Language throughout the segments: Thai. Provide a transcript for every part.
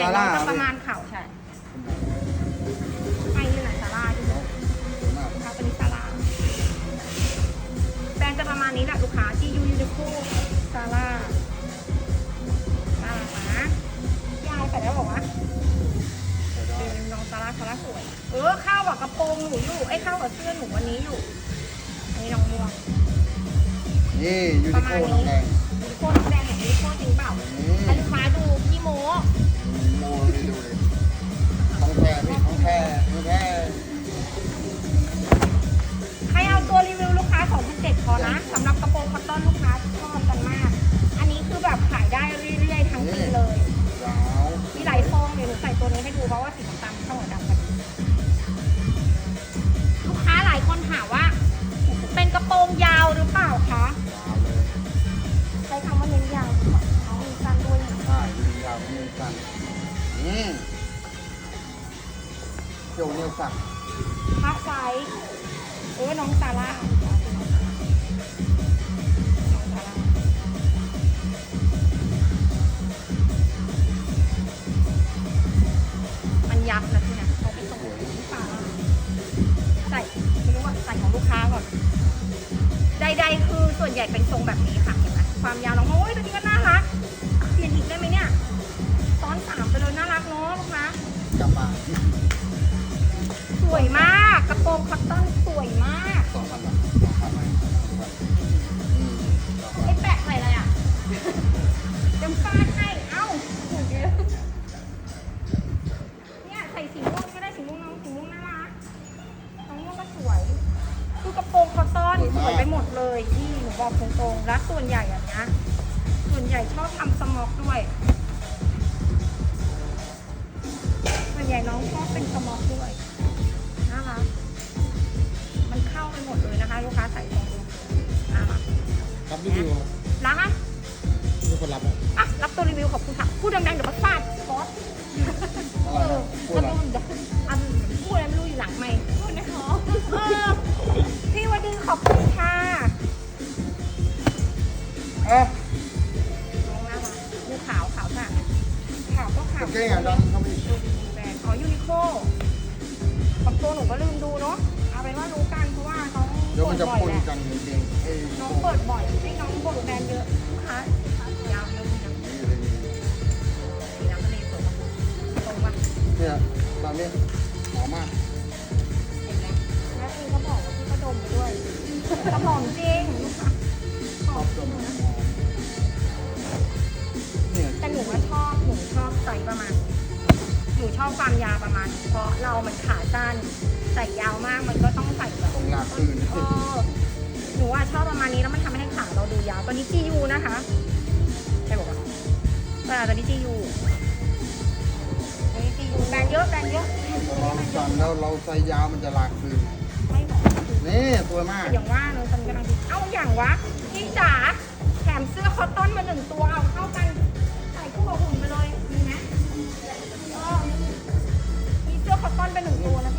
ใหญ่น้องจะประมาณเข่าใช่ไม่นี่ไหนซาร่าที่ลูกค้าเป็นซาร่าแบรนด์จะประมาณนี้แหละลูกค้าที่ยูยูนิโคซาร่าน่ารักนะยายใส่แล้วบอกว่าเป็นน้องซาร่าซาร่าสวย เออเข้ากับกระโปรงหนูอยู่ไอ้ยเข้ากับเสื้อหนูวันนี้อยู่อันนี้น้องม่วงนี่ยูนิโคน้ำแดงยูนิโคน้ำแดงของยูนิโคจริงเปล่านี่ใแท้พี่ของแท้ของแท้ใครเอาตัวรีวิวลูกค้า2,700พอนะสำหรับกระโปรงคอตตอนลูกค้าชอบกันมาก อันนี้คือแบบขายได้เรื่อยๆทั้งปีเลยยาวมีหลายทรงเดี๋ยวหนูใส่ตัวนี้ให้ดูเพราะว่าสีน้ำตาลเข้าหัวดำกันลูกค้าหลายคนถามว่า เป็นกระโปรงยาวหรือเปล่าคะยาวเลยใช้คำว่าเน้นยาวก่อนเขามีสั้นด้วยนะ ใช่ยูนิยาวนี่สั้นนี่เกี่ ยวเนี่ยวสั่งพักไซส์เออน้องซาร่าน้องซาร่ามันยับนะพี่นะเขาไปส่งที่ป่าใส่ไม่รู้ว่าใส่ของลูกค้าก่อนใดๆคือส่วนใหญ่เป็นทรงแบบนี้ค่ะเห็นไหมความยาวน้องโอ้ยตัวนี้ก็น่ารักเปลี่ยนอีกได้ไหมเนี่ยซ้อนสามไปเลยน่ารักเนาะลูกค้ากระบะส วยมาก กระโปรงคอตตอนสวยมาก หนูชอบความยาวประมาณนี้เพราะเรามันขาสั้นใส่ยาวมากมันก็ต้องใส่แบบตรงลากคืนเออหนูว่าชอบประมาณนี้แล้วมันทำให้ขาเราดูยาวตัวนี้ GU นะคะใครบอกว่าเออตัวนี้ GU ตัวนี้ GU แบรนด์เยอะแบรนด์เยอะเราสั่นแล้วเราใส่ยาวมันจะลากคืนไม่บอกนี่สวยมากอย่างว่าเลยตอนกำลังดีเอ้าอย่างวะพี่จ๋าแถมเสื้อคอตตอนมาหนึ่งตัวเอาเข้ากัน คอตตอนไปหนึ่งตัวนะ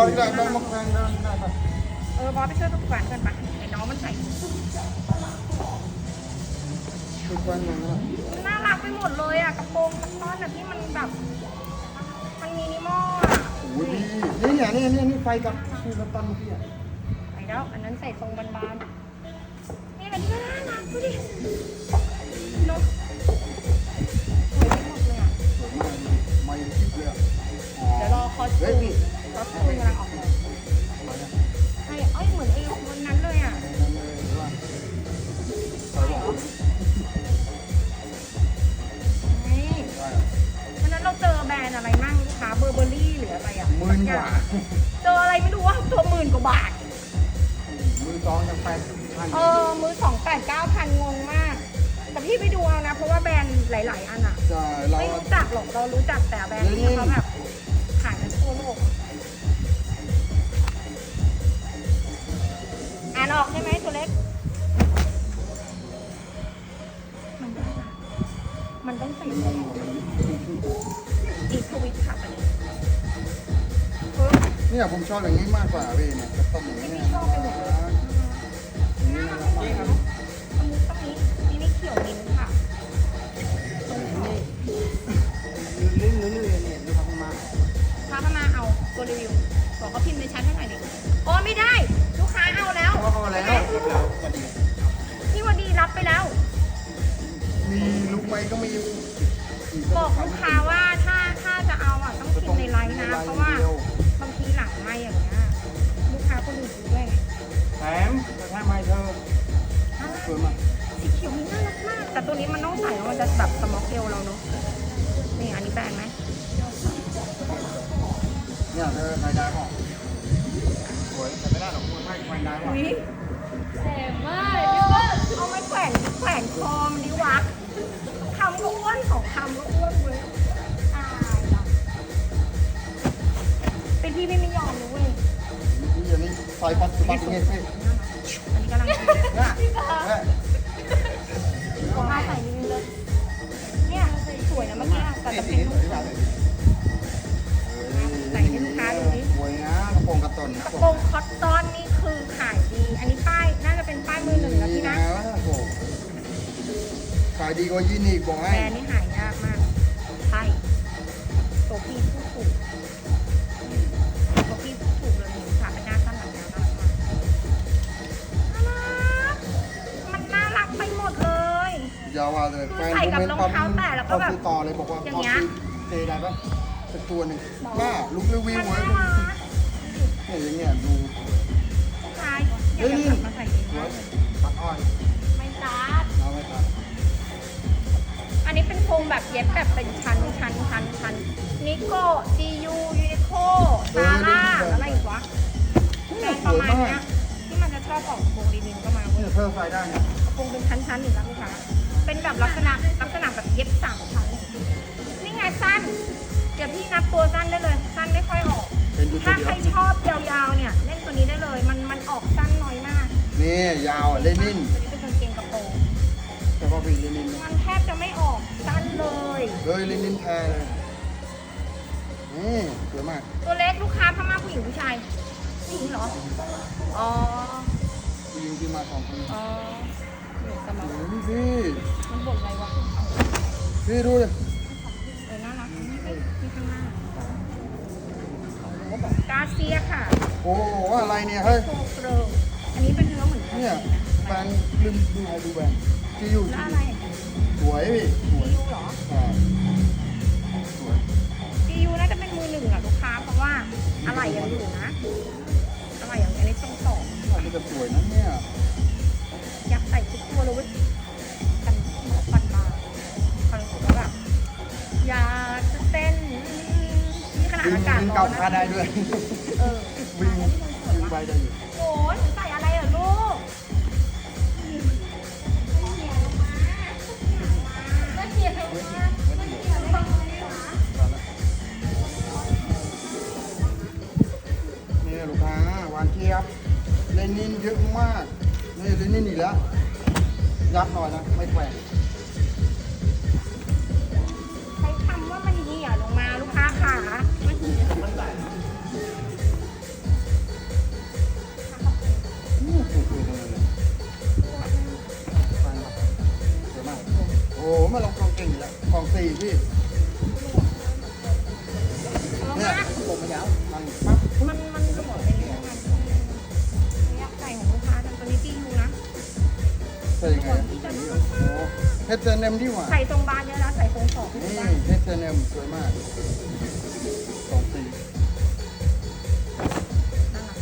อ้บอลได้ได้มาแข่งได้ได้ปะเออบอสไปช่วยประกวดกันปะไอ้น้องมันใส่ทุกวันนั้นมันน่ารักไปหมดเลยอะกระโปรงมันต้อนอะที่มันแบบ มันมินิมอลอะโอ้ยนี่เนี่ยนี่นี่นี่ไฟกับคือกับตันเมื่อกี้อะไปแล้วอันนั้นใส่ทรงบานๆนี่มันน่ารักดูดินอะสวยไปหมดเลยอะสวยมากไม่คิดเลยอะเดี๋ยวรอคอสตูย มพี่คอสตูมกำลังออกมาไอ้เอ้ยเหมือนไอ้คนนั้นเลยอะนั่นเลยว่าใส่บอกนี่ได้วันนั้นเราเจอแบรนด์อะไรมั่งลูกค้าเบอร์เบอรี่หรืออะไรอะหมื่นกว่าเจออะไรไม่รู้ว่าตัวหมื่นกว่าบาท มือสองยังแปดสิบพันเออ มือสองแปดเก้าพันงงมาก แต่พี่พี่ไปดูเอานะ เพราะว่าแบรนด์หลาย ๆ อันอะใช่เราไม่รู้จักหรอกเรารู้จักแต่แบรนด์ที่เขาแบบขายกันทั่วโลกอ่านออกใช่ไหมตัวเล็ก มันต้องใส่แสงอีกทวิตค่ะอันนี้เนี่ยผมชอบอย่างนี้มากกว่าพี่เนี่ยกระต้มอย่างนี้เนี่ยชอบไปหมดเลยอย่างนี้น่ารักมากอันนี้ตรงนี้นี่นี่เขียวนิ้นค่ะลื่นลื่นลื่เนี่ยดูพักมาพาพมาเอาตัวรีวิวบอกเขาพิมพ์ในแชทให้หน่อยดิโอ้ไม่ได้ กไหมก็มีบอกลูกค้าว่าถ้าถ้าจะเอาอะต้องพิมพ์ในไลน์นะ เพราะว่าบางทีหลังไม่อย่างเงี้ยลูกค้าคนอื่นดูด้วยไงแถมจะแถมให้เธอน่ารักสวยมากสีเขียวนี่น่ารักมาก แต่ตัวนี้มันต้องใส่แล้วมันจะแบบสมอกเอวเราเนาะนี่อันนี้แบรนด์ไหมเนี่ยเธอใครได้หรอสวยแต่ไม่ได้หรอกคุณให้ควายได้หรอก อุ้ยแสบม วนสองคำก็อ้วนเว้ยอายอะเป็นพี่ไม่ไม่ยอมเลยเว้ยนี่อันนี้ไฟปัจจุบันยังไงพี่อันนี้กำลังเนี่ยเนี่ยขอมาใส่นิดนึงเลยเนี่ยสวยนะเมื่อกี้แต่จะเป็นลูกใส่ให้ลูกค้าดูดิสวยนะกระโปรงกระตนกนะระโปรงคอตตอนนี่ายดีกว่ายีนอีกบอกแบให้ รนด์นี่หายากมากใช่โตพี่พูดถูกโตพี่พูดถูกเลยหนูขาเป็นหน้าสั้นหลังยาวน่ารักมากน่ารัก มันน่ารักไปหมดเลย ยาวาเลยคือใส่กับรองเท้าแตะแล้วก็แบบเขาซื้อต่อเลยบอกว่าอย่างเงี้ยซื้อเจได้ปะสักตัวหนึ่งบ้าลุกรีวิวมันเว้น่ารักเนี่ยอย่างเงี้ยดูลูกค้าอยากจะกลับมาใส่เองมากเลย ตัดอ้อย ไม่จัด อันนี้เป็นโครงแบบเย็บแบบเป็นชั้นชั้นชั้นชั้นนิโก้จียูยูนิโคซาร่าอะไรอีกวะแบรนด์ประมาณเนี้ยที่มันจะชอบออกโครงรีวิวก็มาเว้ยเนี่ยเพิ่มไฟได้เนี่ยโครงเป็นชั้นๆอยู่แล้วลูกค้าเป็นแบบลักษณะลักษณะแบบเย็บสามชั้นนี่ไงสั้น เดี๋ยวพี่นับตัวสั้นได้เลย สั้นไม่ค่อยออก เป็นอยู่ตัวถ้าเดีใครยวชอบยาวๆเนี่ยเล่นตัวนี้ได้เลย มันมันออกสั้นน้อยมาก นี่ยาวอะเลนิน ตัวนี้ แต่พอเป็นเลนินนะมันแทบจะไม่ออกสั้นเลยเฮ้ยเลนินแท้เลยนี่สวยมาก ตัวเล็กลูกค้าพม่าผู้หญิงผู้ชายผู้หญิงเหรอ อ๋อจริงที่มาสองคนอ๋อหนูสมองโอ้ยพี่มันบ่นอะไรวะพี่ดูเลยเออน่ารักนี่ไปที่ข้างหน้าโอ้โหบอกกาเซียค่ะ โอ้โหอะไรเนี่ยเฮ้ยโคเกรออันนี้เป็นเนื้อเหมือนกันเนี่ยแบรนด์ลืมดูให้ดูแบรนด์ ที่อยู่แล้วอะไรสวยพี่สวยยูเหรออ่าสวยซียูน่าจะเป็นมือหนึ่งอะลูกค้าเพราะว่าอะไรยังอยู่นะอะไรอย่างอันนี้ต้องสองอันนี้ก็สวยนะเนี่ยอยากใส่ทุกตัวเลยเว้ยกันปันมาคอนรู้สึกว่าแบบอยากจะเต้นนี่ขนาดวิ่งอากาศวิ่งร้อเก่านนะคาได้ด้วยเออวิ่งวิ่งไปได้อยู่โอ้ยหนูใส่ ยับหน่อยนะ ไม่แขวน เฮดเซนเนมดีกว่าใส่ตรงบานเยอะแล้วใส่ตรงสองนี่บ้างเฮดเซนเนมสวยมากสองสี่น่ารัก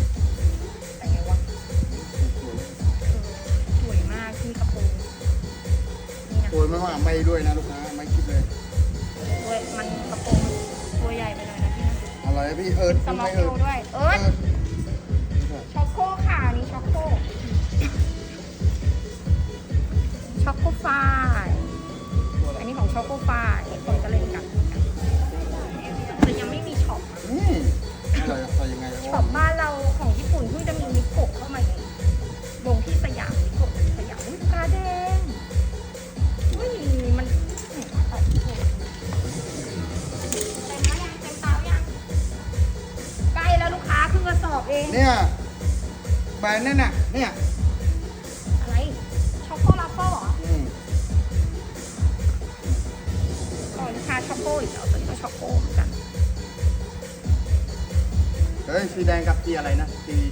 แต่ไงวะสวยเออสวยมากมีกระโปรงนี่นะสวยมากๆไม่ด้วยนะลูกค้าไม่คิดเลยตัวมันกระโปรงตัวใหญ่ไปหน่อยนะพี่นะอะไรพี่เอิร์ธสมอไม่ลเอเอิวร์ธด้วยเอิร์ธช็อกโคค่ะอันนี่ช็อกโคช็อกโคไฟล์ โกพาย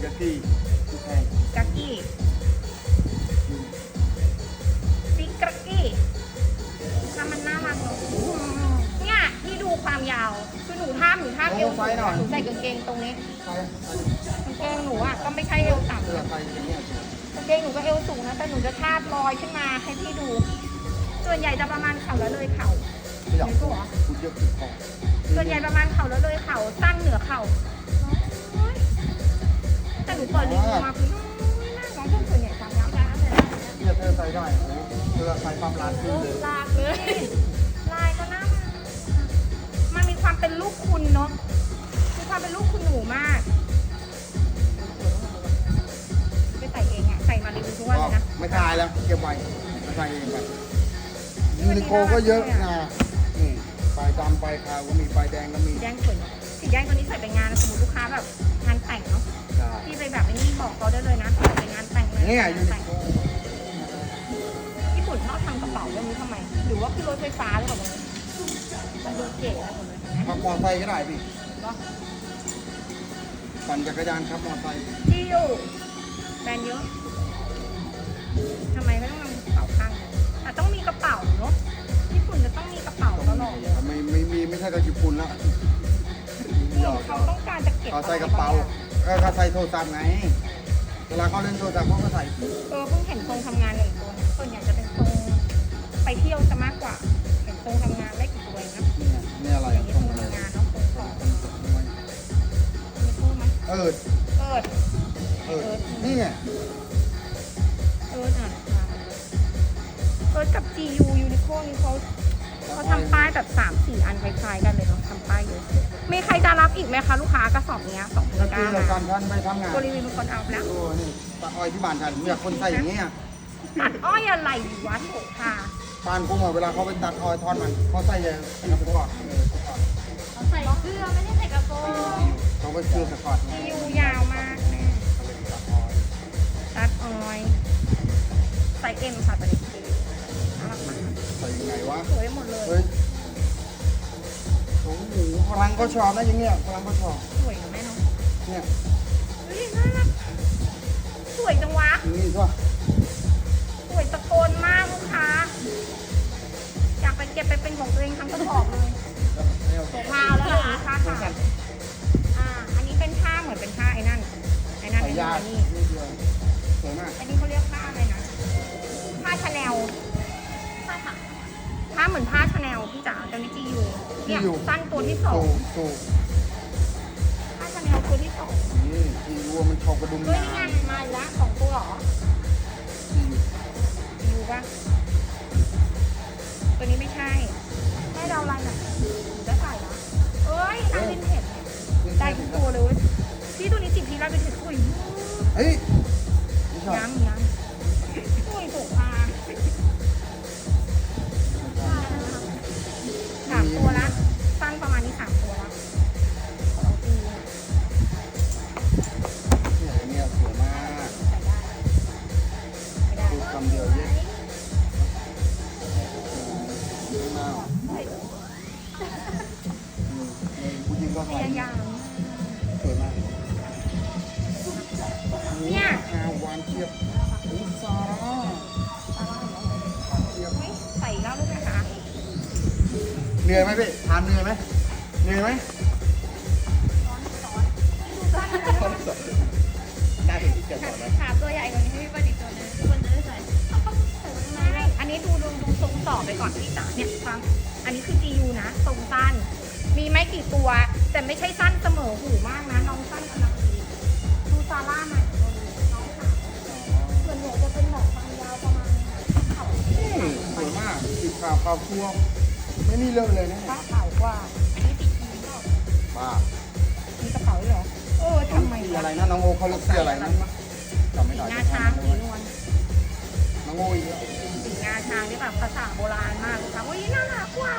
นะสีกับสีสีแพงกักกี้ซิกกักกี้ถ้ามันน่ารักเนอะเนี่ยที่ดูความยาวคือหนูท่าหนูท่าเอวสูงหนูใส่กางเกงตรงนี้ใช่กางเกงหนูอะก็ไม่ใช่เอวต่ำ เสื้อใส่อย่างเงี้ยกางเกงหนูก็เอวสูงนะ แต่หนูจะทาบลอยขึ้นมาให้พี่ดู ส่วนใหญ่จะประมาณเข่าแล้วเลยเข่าขยับตัวคุณเยอะติดคอส่วนใหญ่ประมาณเข่าแล้วเลยเข่าสั้นเหนือเข่าน้อยแต่ หนูเปิดรีวิวมาคือน้อยมากน้องทุกส่วนใหญ่ความยาวได้เลยเสื้อเธอใส่ได้โอ้เสื้อใส่ปั๊มร้านขึ้นเลยลากเลย ลายก็น่ารักมันมีความเป็นลูกคุณเนาะมีความเป็นลูกคุณหนูมากไปใส่เองอะใส่มารีวิวทุกวันเลยนะไม่ขายแล้วเก็บไว้ไม่ใส่เองไปยูนิโคก็เยอะนะนี่ปลายดำปลายขาวก็มีปลายแดงก็มีสีแดงสวยเนอะสีแดงตัวนี้ใส่ไปงานสมมติลูกค้าแบบงานแต่งเนาะใช่ พี่ไปแบบไอ้นี่บอกเขาได้เลยนะใส่ไปงานแต่งเลยเนี่ยงายูนนิแต่งโคญี่ปุ่นชอบทำกระเป๋าเรื่องนี้ทำไม หรือว่าคือรถไฟฟ้าหรือเปล่ามันดูเก๋นะหมดเลยเห็นไหมขับมอเตอร์ไซค์ก็ได้พี่ก็ปั่นจักรยานขับมอเตอร์ไซค์ที่อยู่แบรนด์เยอะทำไมไม่ต้องนำกระเป๋าข้างเลยแต่ต้องมีกระเป๋าเนาะญี่ปุ่นจะต้องมีกระเป๋าตลอดเลยไม่ไม่มีไม่ใช่กับญี่ปุ่นแล้วเหมือนเขาต้องการจะเก็บเขาใส่กระเป๋าก็ เขาใส่โทรศัพท์ไง เวลาเขาเล่นโทรศัพท์เขาก็ใส่เออเพิ่งเห็นทรงทำงานหนึ่งตัวนะส่วนใหญ่จะเป็นทรงไปเที่ยวจะมากกว่า เห็นทรงทำงานไม่กี่ตัวเองนะเนี่ยเนี่ยอะไรอย่างนี้ตทรรงงเลยทำงานเนาะทรงสองมีเพิ่มไหมเออเอิดเออนี่ไงเอิดอะเอิดกับ GU Uniqlo นี่เขา เขาทำป้ายแบบสามสี่อันคล้ายๆกันเลยเนาะทำป้ายเยอะมีใครจะรับอีกไหมคะลูกค้ากระสอบเนี้ยสองพันแล้วเก้าคือรายการท่านไปทำงานตัวรีวิวมีคนเอาแล้วโอ้นี่ตาอ้อยที่บ้านฉันเนี่ยคนใส่อย่างเงี้ยตัดอ้อยอะไรวะโถค่ะบ้านกูอะเวลาเขาไปตัดอ้อยทอดมันเขาใส่ยังกระป๋องเออเขาใส่เสื้อไม่ได้ใส่กระโปรงเขาไปซื้อสปอร์ตที่ยูยาวมากแม่เขาเลยตัดอ้อยตัดออยใส่เอ็มค่ะตัวนี้น่ ไงวะสวยหมดเลยเฮ้ยโอ้โหพลังก็ชอบนะอย่างเงี้ยพลังก็ชอบสวยนะแม่เนาะเนี่ยเฮ้ยน่ารักสวยจังวะ อย่างนี่ใช่ปะ เหนื่อยไหมพี่ทานเหนื่อยไหมเหนื่อยไหมได้ถึงที่เกิดก่อนแล้วขาตัวใหญ่กว่านี้ให้พี่ประดิษฐ์ตัวนึงควรจะได้ใส่ไม่อันนี้ดูดูดูทรงต่อไปก่อนพี่จ๋าเนี่ยฟัง อันนี้คือ GU นะทรงสั้น มีไม่กี่ตัว แต่ไม่ใช่สั้นเสมอหูมากนะน้องสั้นกำลังดีดูซาร่าหน่อยน้องขาวส่วนใหญ่จะเป็นแบบความยาวประมาณเข่าอืมสวยมากสีขาวขาวทั่ว ไม่มีเลอะเลยนะถ้าขาวกว่าอันนี้ติดยีนก็บ้ามีกระเป๋าด้วยเหรอเออทำไมสีวะอะไรนะน้องโอเขาเลือกสีอะไรนะจำไม่สีได้งาช้างสีนวลน้องโออีกแล้วสีงาช้างที่แบบภาษาโบราณมากเลยค่ะอุ้ยน่ารักว่ะ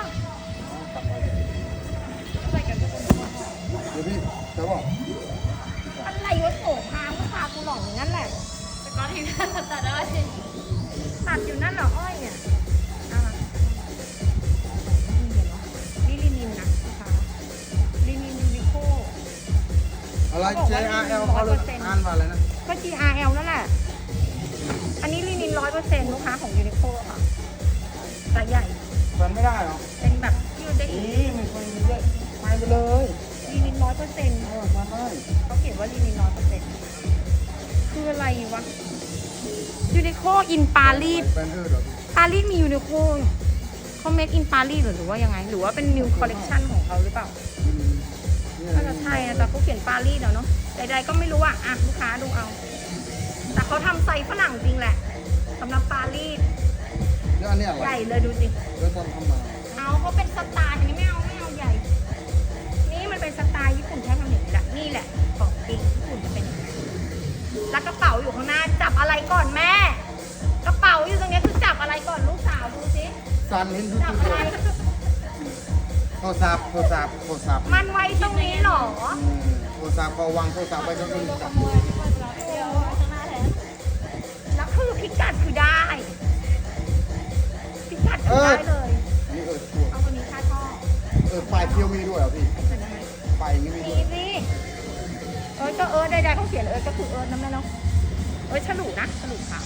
กลับมาใส่กันทุกคนเดี๋ยวพี่จะบอกอะไรวะโถพาลูกค้ากูหลอกอย่างนั้นแหละทีมงานตัดได้ตัดอยู่นั่นเหรออ้อยเนี่ย อะไร J R L เขาเลยอ่านว่าอะไรนะ ก็ GRL นั่นแหละ อันนี้ลินินร้อยเปอร์เซ็นต์ลูกค้าของยูนิโคค่ะสายใหญ่แฟนไม่ได้เหรอ เป็นแบบยืดได้อีกนี่ไม่เคยมีเยอะไปไปเลยลินินร้อยเปอร์เซ็นต์เออแฟนได้เขาเขียนว่าลินินร้อยเปอร์เซ็นต์คืออะไรวะยูนิโคอินปารีสแฟนเออเหรอปารีสมียูนิโคเขาเมคอินปารีสหรือว่ายังไง หรือว่าเป็นนิวคอลเลกชันของเขาหรือเปล่าอืมเนี่ยน่าจะใช่นะแต่เขาเขียนปารีสแล้วเนาะใดๆก็ไม่รู้อะอะลูกค้าดูเอา แต่เขาทำไซส์ฝรั่งจริงแหละสำหรับปารีสแล้วอันเนี้ยอะไรใหญ่เลยดูสิ แล้วตอนทำมาเอาเขาเป็นสไตล์อันนี้ไม่เอาไม่เอาใหญ่ นี่มันเป็นสไตล์ญี่ปุ่นแค่ทำอย่างนี้แหละนี่แหละของจริงญี่ปุ่นจะเป็นอย่างนี้แล้วกระเป๋าอยู่ข้างหน้าจับอะไรก่อนแม่ กระเป๋าอยู่ตรงนี้คือจับอะไรก่อนลูกสาวดูสิ ซันเห็นทุกจับทีอะไร เลย โทรศัพท์โทรศัพท์โทรศัพท์มันไว้ตรงนี้เหรอ อืมโทรศัพท์ก็วางโทรศัพท์ไว้ก็คือจับแล้วคือพิกัดคือได้ พิกัดคือได้เลย อันนี้เออชัวร์เอาตัวนี้ค่าท่อเออปลายเที่ยวมีด้วยเหรอพี่ปลายอย่างนี้มีมีด้วยสิเอ้ยก็เออใดๆเขาเขียนเออก็คือเออนั่นแหละเนาะเอ้ยฉลุนะฉลุขาว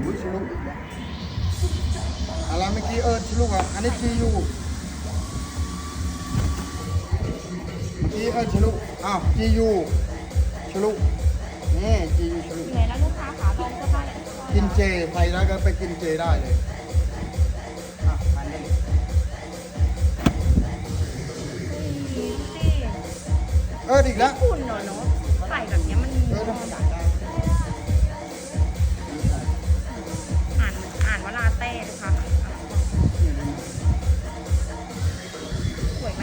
อุ้ยชลุก อะไรเมื่อกี้เออชลุกอะอันนี้จียูเมื่อกี้เออชลุกอ้าวจียูชลุกนี่จียูชลุกเหนื่อยแล้วลูกค้าขาลองก็ได้กินเจไปแล้วก็ไปกินเจได้เลยอะอันนี้ดูสิเอออีกแล้วญี่ปุ่นเหรอเนาะใส่แบบเนี้ยมันเออได้ได้ได้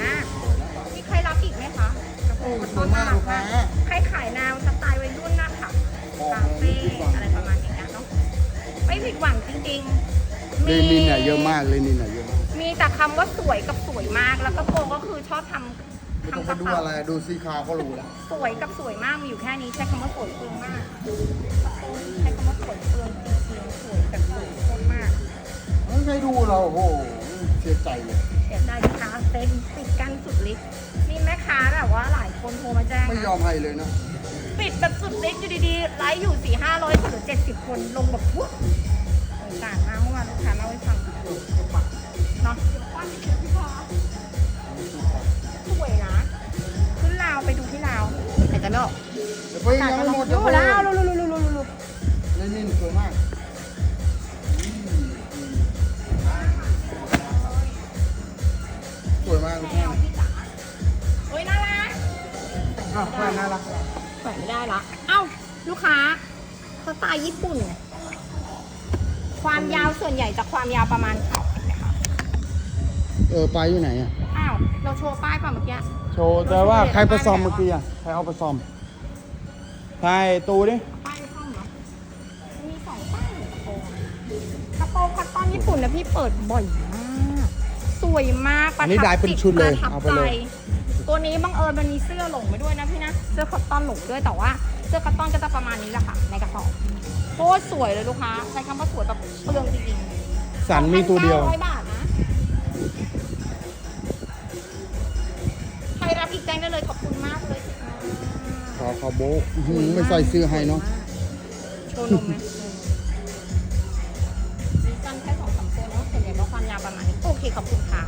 มาก มีใครรับอีกไหมคะกระโปรงก็น่ารักมากใครขายแนวสไตล์วัยรุ่นนะคะคาเฟ่อะไรประมาณอย่างเงี้ยเนาะไม่ผิดหวังจริงๆ เลนินเนี่ยเยอะมากเลนินเนี่ยเยอะมากมีแต่คำว่าสวยกับสวยมาก แล้วกระโปรงก็คือชอบทำไม่ต้องทำกไประดูเป๋าอะไรดูสีขาวก็รู้แล้วสวยกับสวยมากมีอยู่แค่นี้ใช้คำว่าสวยเปลืองมากกระโปรงใช้คำว่าสวยเปลืองจริงๆสวยแบบสวยโคตรมาก ไม่เคยดูเราโอ้โหเสียใจเลยเสียดายลูกค้าเต็มปิดกันสุดฤทธิ์มีแม่ค้าแบบว่าหลายคนโทรมาแจ้งไม่ยอมให้เลยนะปิดแบบสุดฤทธิ์อยู่ดีๆไลฟ์อยู่สี่ห้าร้อยคนหรือเจ็ดสิบคนลงแบบปุ๊บสงสารมากเมื่อวานลูกค้าเล่าให้ฟังเนาะสวยนะขึ้นลาวไปดูที่ลาวไหนจะไม่ออกเดี๋ยวไปยังไม่หมดดูเดี๋ยวแล้วไปลุลุลุลุลุลุเลนินสวยมาก อ้าวแฟนน่ารักใส่ไม่ได้ละ เอ้า ลูกค้าสไตล์ญี่ปุ่น ความยาวส่วนใหญ่จะความยาวประมาณเข่าเห็นไหมคะเออไปอยู่ไหนอะ อ้าว เราโชว์ป้ายป่ะเมื่อกี้ โชว์แต่ว่าใครไปซ่อมเมื่อกี้อะ ใครเอาไปซ่อมถ่ายตูดิ ป้ายไปซ่อมเหรอมีสองป้ายเหมือนกระโปรงอะกระโปรงคัตตอนญี่ปุ่นนะพี่เปิดบ่อยมาก สวยมากประอันทันี้บได้เป็นชุดเลยประทับเอาไปใจเลย ตัวนี้บังเอิญมันมีเสื้อหลงไปด้วยนะพี่นะ เสื้อคัตตอนหลงด้วยแต่ว่า เสื้อคัตตอนก็จะประมาณนี้แหละค่ะในกระสอบโคตรสวยเลยลูกค้าใช้คำว่าสวยแบบเปลืองจริงๆสันมีตัวเดียว2,900บาทนะใครรับอีกแจ้งได้เลยขอบคุณมากเลยค่ะขอขอโบะอื้อหือไม่ใส่เสื้อให้เนาะโชว์นมไหมมีสั้นแค่สองสามตัวเนาะส่วนใหญ่ก็ความยาวประมาณนี้โอเคขอบคุณค่ะ